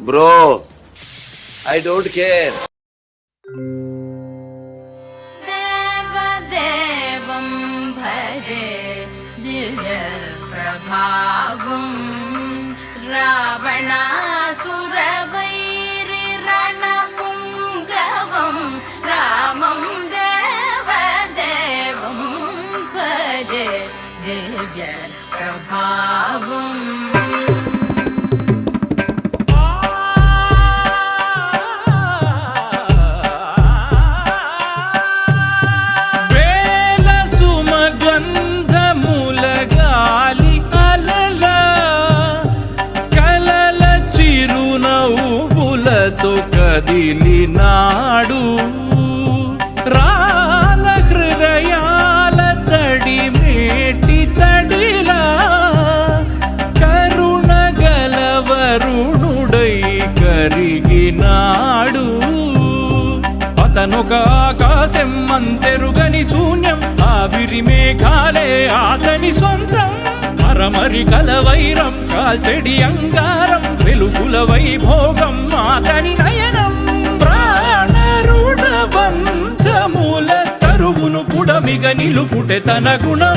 Bro I don't care தேவதேவம் பஜே திவ்ய பிரபாவும் ராவணாசுரவைரி ரணபுங்கவம் ராமம் தேவதேவம் பஜே திவ்ய பிரபாவும் ఒక ఆకాశం అంతెరుగని శూన్యం ఆవిరి మేఘాలే అతని సొంతం. మరమరి కలవైరం కాల్చెడి అంగారం వెలుగుల వైభోగం అతని నయనం. ప్రాణరుణ బంధముల తరువును పుడమిగ నిలుపుటె తన గుణం.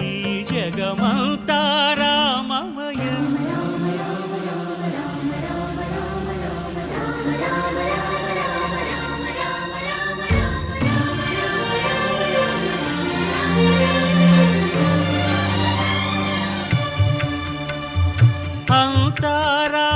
ఈ ఈ జగమంతారామమయం అంతారామమయం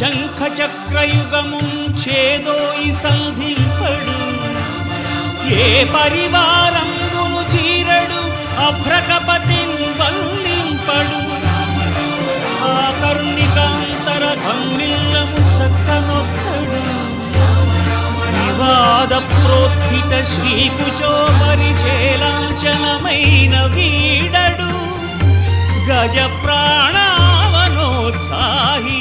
చెప్పడు శంఖ చక్రయుగము చేదోయి సంధింపడు. ఏ పరివారంబును చీరడు అభ్రకపతిన్ వల్లింపడు. ఆ కరుణికాంతర ధమ్మిల్లము చక్కనొక్కడు. వివాద ప్రోత్థిత శ్రీకుచో పరిచేలాంచనమైన వీడడు. గజ ప్రాణావనోత్సాహి